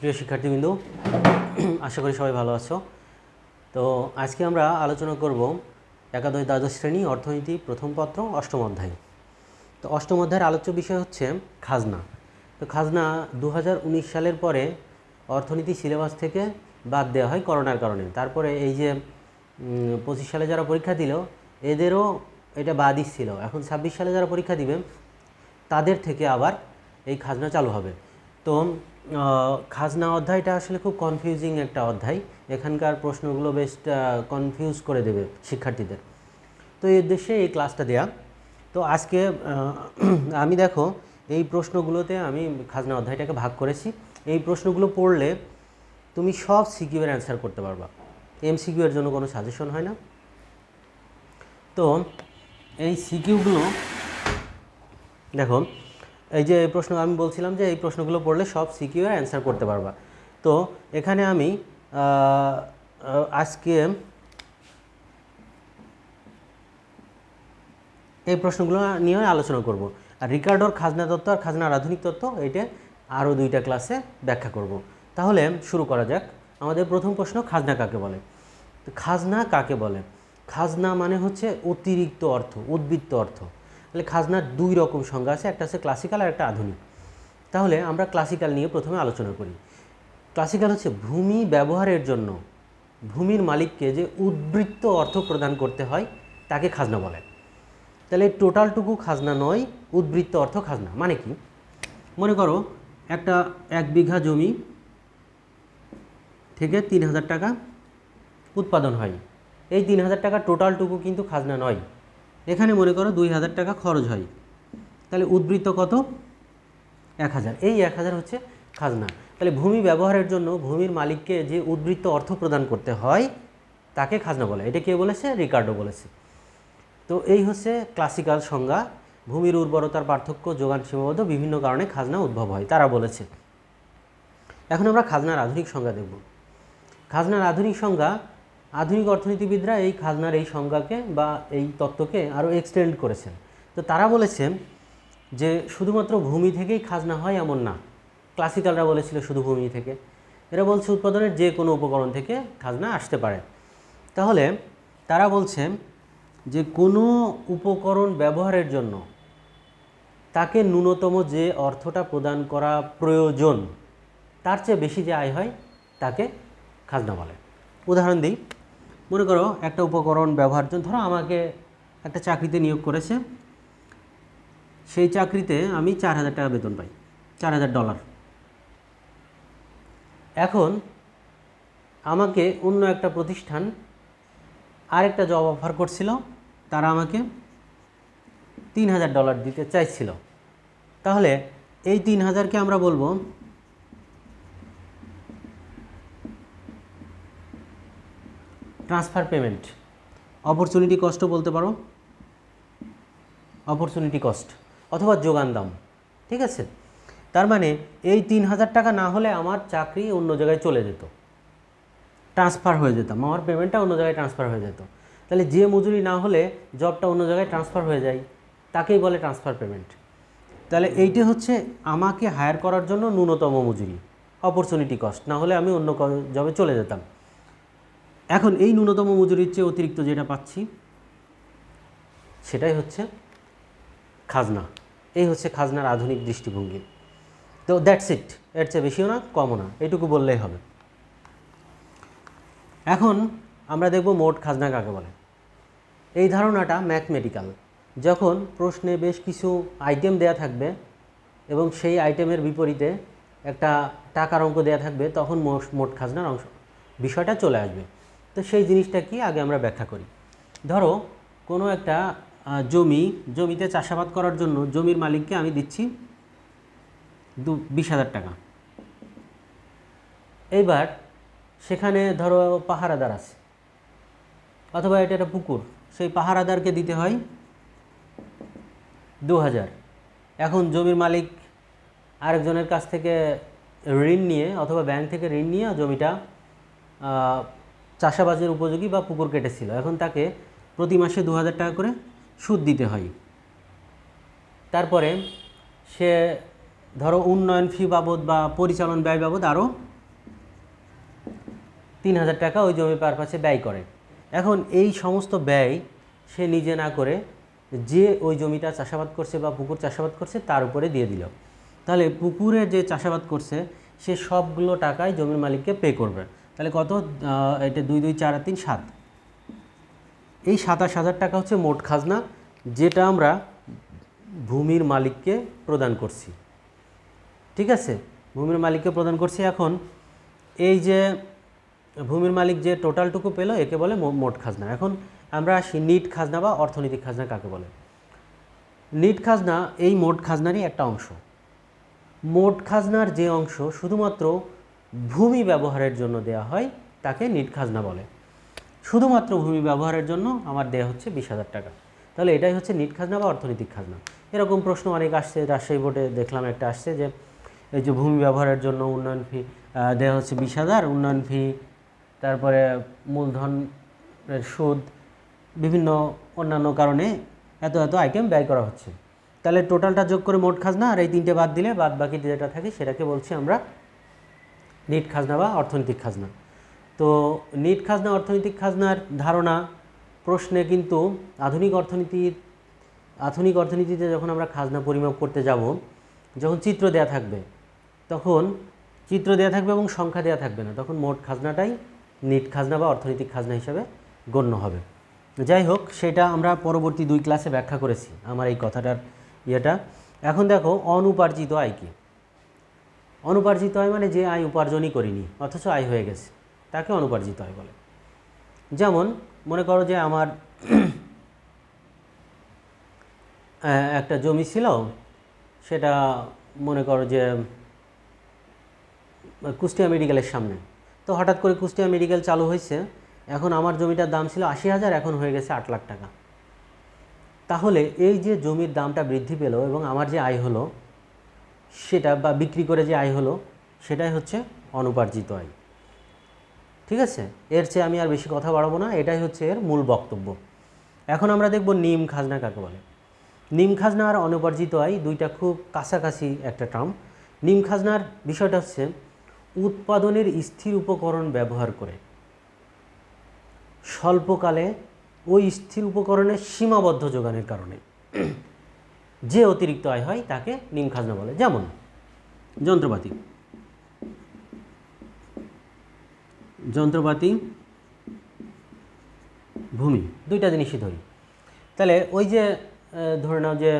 প্রিয় শিক্ষার্থীবৃন্দ, আশা করি সবাই ভালো আছো। তো আজকে আমরা আলোচনা করব একাদশ দ্বাদশ শ্রেণি অর্থনীতি প্রথম পত্র, অষ্টম অধ্যায়। তো অষ্টম অধ্যায়ের আলোচ্য বিষয় হচ্ছে খাজনা। তো খাজনা দু হাজার উনিশ সালের পরে অর্থনীতি সিলেবাস থেকে বাদ দেওয়া হয় করোনার কারণে। তারপরে এই যে পঁচিশ সালে যারা পরীক্ষা দিল, এদেরও এটা বাদই ছিল। এখন ছাব্বিশ সালে যারা পরীক্ষা দিবে, তাদের থেকে আবার এই খাজনা চালু হবে। তো খাজনা অধ্যায়টা আসলে খুব কনফিউজিং একটা অধ্যায়। এখানকার প্রশ্নগুলো বেশ কনফিউজ করে দেবে শিক্ষার্থীদের। তো এই উদ্দেশ্যে এই ক্লাসটা দেয়া। তো আজকে আমি দেখো, এই প্রশ্নগুলোতে আমি খাজনা অধ্যায়টাকে ভাগ করেছি। এই প্রশ্নগুলো পড়লে তুমি সব সিকিউ এর অ্যান্সার করতে পারবা। এমসিকিউ এর জন্য কোনো সাজেশন হয় না। তো এই সিকিউগুলো দেখো এই যে এই প্রশ্ন আমি বলছিলাম যে এই প্রশ্নগুলো পড়লে সব সিকিউর অ্যান্সার করতে পারবা। তো এখানে আমি আজকে এই প্রশ্নগুলো নিয়ে আলোচনা করব। আর রিকার্ডোর খাজনা তত্ত্ব আর খাজনার আধুনিক তত্ত্ব এটা আরও দুইটা ক্লাসে ব্যাখ্যা করব। তাহলে শুরু করা যাক। আমাদের প্রথম প্রশ্ন, খাজনা কাকে বলে? খাজনা কাকে বলে? খাজনা মানে হচ্ছে অতিরিক্ত অর্থ, উদ্বৃত্ত অর্থ। তাহলে খাজনার দুই রকম সংজ্ঞা আছে, একটা আছে ক্লাসিক্যাল আর একটা আধুনিক। তাহলে আমরা ক্লাসিক্যাল নিয়ে প্রথমে আলোচনা করি। ক্লাসিক্যাল হচ্ছে ভূমি ব্যবহারের জন্য, ভূমির মালিককে যে উদ্বৃত্ত অর্থ প্রদান করতে হয়, তাকে খাজনা বলে। তাহলে টোটালটুকু খাজনা নয়, উদ্বৃত্ত অর্থ খাজনা। মানে কি? মনে করো একটা এক বিঘা জমি থেকে তিন হাজার টাকা উৎপাদন হয়। এই তিন হাজার টাকা টোটালটুকু কিন্তু খাজনা নয়। এখানে মনে করো দুই হাজার টাকা খরচ হয়। তাহলে উদ্বৃত্ত কত? এক হাজার। এই এক হাজার হচ্ছে খাজনা। তাহলে ভূমি ব্যবহারের জন্য ভূমির মালিককে যে উদ্বৃত্ত অর্থ প্রদান করতে হয়, তাকে খাজনা বলে। এটা কে বলেছে? রিকার্ডো বলেছে। তো এই হচ্ছে ক্লাসিক্যাল সংজ্ঞা। ভূমির উর্বরতার পার্থক্য, যোগান সীমাবদ্ধ, বিভিন্ন কারণে খাজনা উদ্ভব হয়। তারা বলেছে। এখন আমরা খাজনার আধুনিক সংজ্ঞা দেখব। খাজনার আধুনিক সংজ্ঞা আধুনিক অর্থনীতিবিদরা এই খাজনার এই সংজ্ঞাকে বা এই তত্ত্বকে আরও এক্সটেন্ড করেছেন। তো তারা বলেছেন যে শুধুমাত্র ভূমি থেকেই খাজনা হয় এমন না। ক্লাসিক্যালরা বলেছিল শুধু ভূমি থেকে। এরা বলছে উৎপাদনের যে কোনো উপকরণ থেকে খাজনা আসতে পারে। তাহলে তারা বলছে যে কোনো উপকরণ ব্যবহারের জন্য তাকে ন্যূনতম যে অর্থটা প্রদান করা প্রয়োজন, তার চেয়ে বেশি যে আয় হয়, তাকে খাজনা বলে। উদাহরণ দিই। মনে করো একটা উপকরণ ব্যবহার জন্য ধরো আমাকে একটা চাকরিতে নিয়োগ করেছে। সেই চাকরিতে আমি চার হাজার টাকা বেতন পাই, চার হাজার ডলার। এখন আমাকে অন্য একটা প্রতিষ্ঠান আরেকটা জব অফার করছিল, তারা আমাকে তিন হাজার ডলার দিতে চাইছিল। তাহলে এই তিন হাজারকে আমরা বলব ট্রান্সফার পেমেন্ট। অপরচুনিটি কস্টও বলতে পারো। অপরচুনিটি কস্ট অথবা যোগান দাম, ঠিক আছে? তার মানে এই তিন হাজার টাকা না হলে আমার চাকরি অন্য জায়গায় চলে যেত। ট্রান্সফার হয়ে যেতাম আমার পেমেন্টটা অন্য জায়গায় ট্রান্সফার হয়ে যেত। তাহলে যে মজুরি না হলে জবটা অন্য জায়গায় ট্রান্সফার হয়ে যায়, তাকেই বলে ট্রান্সফার পেমেন্ট। তাহলে এইটি হচ্ছে আমাকে হায়ার করার জন্য ন্যূনতম মজুরি, অপরচুনিটি কস্ট। না হলে আমি অন্য জবে চলে যেতাম। এখন এই ন্যূনতম মজুরির চেয়ে অতিরিক্ত যেটা পাচ্ছি, সেটাই হচ্ছে খাজনা। এই হচ্ছে খাজনার আধুনিক দৃষ্টিভঙ্গি। তো দ্যাটস ইট এর চেয়ে বেশিও না, কমও না। এইটুকু বললেই হবে। এখন আমরা দেখব মোট খাজনা কাকে বলে। এই ধারণাটা ম্যাথমেটিক্যাল যখন প্রশ্নে বেশ কিছু আইটেম দেয়া থাকবে এবং সেই আইটেমের বিপরীতে একটা টাকার অঙ্ক দেয়া থাকবে, তখন মোট খাজনার অংশ, বিষয়টা চলে আসবে। তো সেই জিনিসটা কি আগে আমরা ব্যাখ্যা করি। ধরো, কোনো একটা জমি, জমিতে চাষাবাদ করার জন্য জমির মালিককে আমি দিচ্ছি দু, বিশ হাজার টাকা। এইবার সেখানে ধরো পাহারাদার আছে, অথবা এটা একটা পুকুর, সেই পাহারাদারকে দিতে হয় দু হাজার। এখন জমির মালিক আরেকজনের কাছ থেকে ঋণ নিয়ে অথবা ব্যাংক থেকে ঋণ নিয়ে জমিটা চাষাবাজের উপযোগী বা পুকুর কেটেছিল। এখন তাকে প্রতি মাসে দু হাজার টাকা করে সুদ দিতে হয়। তারপরে সে ধরো উন্নয়ন ফি বাবদ বা পরিচালন ব্যয় বাবদ আরও তিন হাজার টাকা ওই জমি পারপাসে ব্যয় করে। এখন এই সমস্ত ব্যয় সে নিজে না করে যে ওই জমিটা চাষাবাদ করছে বা পুকুর চাষাবাদ করছে তার উপরে দিয়ে দিল। তাহলে পুকুরে যে চাষাবাদ করছে, সে সবগুলো টাকাই জমির মালিককে পে করবে। তাহলে কত? এটা দুই দুই, চার তিন, সাত। এই সাতাশ হাজার টাকা হচ্ছে মোট খাজনা, যেটা আমরা ভূমির মালিককে প্রদান করছি। ঠিক আছে? ভূমির মালিককে প্রদান করছি এখন। এই যে ভূমির মালিক যে টোটালটুকু পেল, একে বলে মোট খাজনা। এখন আমরা আসি নিট খাজনা বা অর্থনৈতিক খাজনা কাকে বলে? নিট খাজনা এই মোট খাজনারই একটা অংশ। মোট খাজনার যে অংশ, শুধুমাত্র ভূমি ব্যবহারের জন্য দেয়া হয়, তাকে নিট খাজনা বলে। শুধুমাত্র ভূমি ব্যবহারের জন্য আমার দেয়া হচ্ছে বিশ হাজার টাকা। তাহলে এটাই হচ্ছে নিট খাজনা বা অর্থনৈতিক খাজনা। এরকম প্রশ্ন অনেক আসছে, রাজশাহী বোর্ডে দেখলাম একটা আসছে যে, এই যে ভূমি ব্যবহারের জন্য উন্নয়ন ফি দেয়া হচ্ছে বিশ হাজার, উন্নয়ন ফি তারপরে মূলধনের সুদ, বিভিন্ন অন্যান্য কারণে এত এত আইটেম ব্যয় করা হচ্ছে। তাহলে টোটালটা যোগ করে মোট খাজনা, আর এই তিনটে বাদ দিলে বাদ বাকি যেটা থাকে সেটাকে বলছি আমরা নিট খাজনা বা অর্থনৈতিক খাজনা। তো নিট খাজনা, অর্থনৈতিক খাজনার ধারণা, প্রশ্নে কিন্তু আধুনিক অর্থনীতির, আধুনিক অর্থনীতিতে যখন আমরা খাজনা পরিমাপ করতে যাব, যখন চিত্র দেয়া থাকবে, তখন চিত্র দেয়া থাকবে এবং সংখ্যা দেয়া থাকবে না। তখন মোট খাজনাটাই নিট খাজনা বা অর্থনৈতিক খাজনা হিসাবে গণ্য হবে। যাই হোক, সেটা আমরা পরবর্তী দুই ক্লাসে ব্যাখ্যা করেছি, আমার এই কথাটার ইয়েটা। এখন দেখো, অনুপার্জিত আয় অনুপার্জিত আয় মানে যে আয় উপার্জনই করিনি, অথচ আয় হয়ে গেছে। তাকে অনুপার্জিত আয় বলে। যেমন মনে করো যে আমার একটা জমি ছিল, সেটা মনে করো যে কুষ্টিয়া মেডিকেলের সামনে। তো হঠাৎ করে কুষ্টিয়া মেডিকেল চালু হয়েছে, এখন আমার জমিটার দাম ছিল আশি হাজার, এখন হয়ে গেছে আট লাখ টাকা। তাহলে এই যে জমির দামটা বৃদ্ধি পেল এবং আমার যে আয় হলো সেটা বা বিক্রি করে যে আয় হলো, সেটাই হচ্ছে অনুপার্জিত আয়। ঠিক আছে? এর চেয়ে আমি আর বেশি কথা বাড়াবো না, এটাই হচ্ছে এর মূল বক্তব্য। এখন আমরা দেখব নিম খাজনা কাকে বলে। নিম খাজনা আর অনুপার্জিত আয় দুইটা খুব কাছাকাছি একটা টার্ম নিম খাজনার বিষয়টা হচ্ছে উৎপাদনের স্থির উপকরণ ব্যবহার করে। স্বল্পকালে ওই স্থির উপকরণের সীমাবদ্ধ যোগানের কারণে। যে অতিরিক্ত আয় হয় তাকে নিম খাজনা বলে। যেমন যন্ত্রপাতি। যন্ত্রপাতি, ভূমি, দুইটা জিনিসই ধরি। তাহলে ওই যে ধরে নাও যে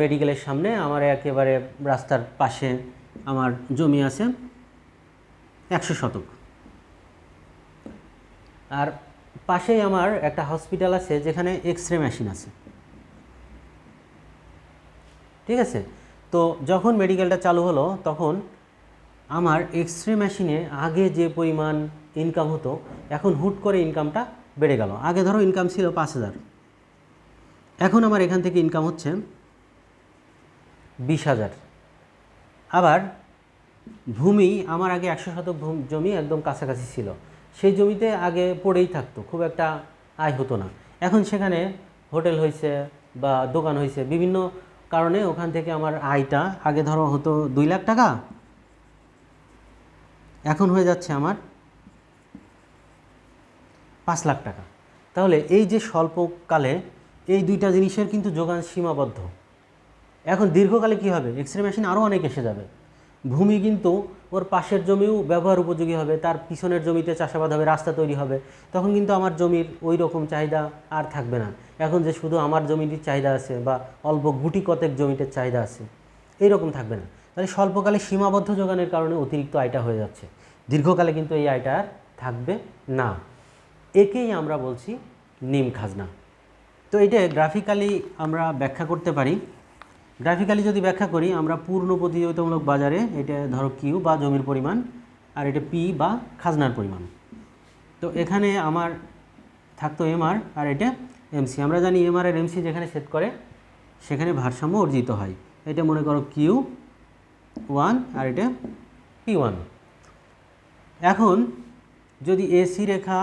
মেডিকেলের সামনে আমার একেবারে রাস্তার পাশে আমার জমি আছে একশো শতক। আর পাশেই আমার একটা হসপিটাল আছে যেখানে এক্স রে মেশিন আছে। ঠিক আছে? তো যখন মেডিকেলটা চালু হলো, তখন আমার এক্স রে মেশিনে আগে যে পরিমাণ ইনকাম হতো, এখন হুট করে ইনকামটা বেড়ে গেল। আগে ধরো ইনকাম ছিল পাঁচ হাজার। এখন আমার এখান থেকে ইনকাম হচ্ছে বিশ হাজার। আবার ভূমি আমার আগে একশো শতক জমি একদম কাছাকাছি ছিল। সেই জমিতে আগে পড়েই থাকতো, খুব একটা আয় হতো না। এখন সেখানে হোটেল হয়েছে বা দোকান হয়েছে, বিভিন্ন কারণে ওখান থেকে আমার আয়টা, আগে ধরো হতো দুই লাখ টাকা, এখন হয়ে যাচ্ছে আমার পাঁচ লাখ টাকা। তাহলে এই যে স্বল্পকালে এই দুইটা জিনিসের কিন্তু যোগান সীমাবদ্ধ। এখন দীর্ঘকালে কি হবে? এক্স রে মেশিন আরও অনেক এসে যাবে। ভূমি কিন্তু ওর পাশের জমিও ব্যবহার উপযোগী হবে, তার পিছনের জমিতে চাষাবাদ হবে, রাস্তা তৈরি হবে। তখন কিন্তু আমার জমির ওই রকম চাহিদা আর থাকবে না। এখন যে শুধু আমার জমিটির চাহিদা আছে বা অল্প গুটি কতেক জমিটার চাহিদা আছে, এইরকম থাকবে না। তাহলে স্বল্পকালে সীমাবদ্ধ যোগানের কারণে অতিরিক্ত আয়টা হয়ে যাচ্ছে। দীর্ঘকালে কিন্তু এই আয়টা আর থাকবে না। একেই আমরা বলছি নিম খাজনা। তো এটা গ্রাফিক্যালি আমরা ব্যাখ্যা করতে পারি। গ্রাফিক্যালি যদি ব্যাখ্যা করি, আমরা পূর্ণ প্রতিযোগিতামূলক বাজারে এটা ধরো কিউ বা জমির পরিমাণ, আর এটা পি বা খাজনার পরিমাণ। তো এখানে আমার থাকতো এমআর আর এটা এমসি আমরা জানি এমআর আর এমসি যেখানে সেট করে, সেখানে ভারসাম্য অর্জিত হয়। এটা মনে করো কিউ ওয়ান আর এটা পি ওয়ান এখন যদি এসি রেখা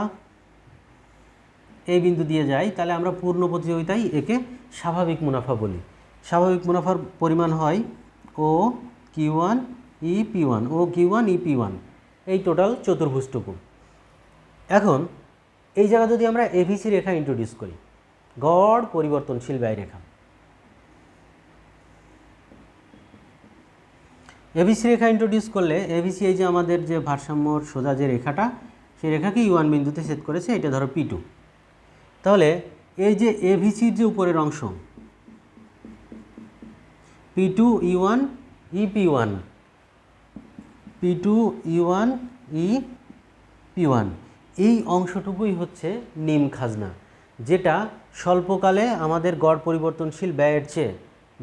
এই বিন্দু দিয়ে যায়, তাহলে আমরা পূর্ণ প্রতিযোগিতায় একে স্বাভাবিক মুনাফা বলি। স্বাভাবিক মুনাফার পরিমাণ হয় O Q one E P one, O Q one E P one. এই টোটাল চতুর্ভুজটুকু। এখন, এই জায়গা যদি আমরা এভিসি রেখা ইন্ট্রোডিউস করি, গড় পরিবর্তনশীল ব্যয় রেখা। এভিসি রেখা ইন্ট্রোডিউস করলে এভিসি এই যে আমাদের যে ভারসাম্যর সোজা যে রেখাটা, সেই রেখাকে ওয়ান বিন্দুতে সেট করেছে, এটা ধরো পি টু তাহলে, এই যে এভিসির যে উপরের অংশ P two E one E P one P two E one E P one এই অংশটুকুই হচ্ছে নিম খাজনা, যেটা স্বল্পকালে আমাদের গড় পরিবর্তনশীল ব্যয়ের চেয়ে,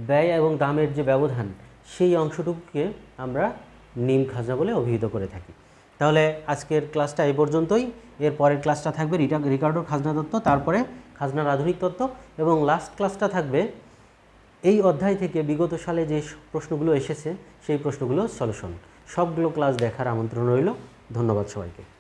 ব্যয় এবং দামের যে ব্যবধান, সেই অংশটুকুকে আমরা নিম খাজনা বলে অভিহিত করে থাকি। তাহলে আজকের ক্লাসটা এই পর্যন্তই। এর পরের ক্লাসটা থাকবে রিটা, রিকার্ডোর খাজনা তত্ত্ব, তারপরে খাজনার আধুনিক তত্ত্ব এবং লাস্ট ক্লাসটা থাকবে এই অধ্যায় থেকে বিগত সালে যে প্রশ্নগুলো এসেছে, সেই প্রশ্নগুলো সলিউশন সবগুলো ক্লাস দেখার আমন্ত্রণ রইল। ধন্যবাদ সবাইকে।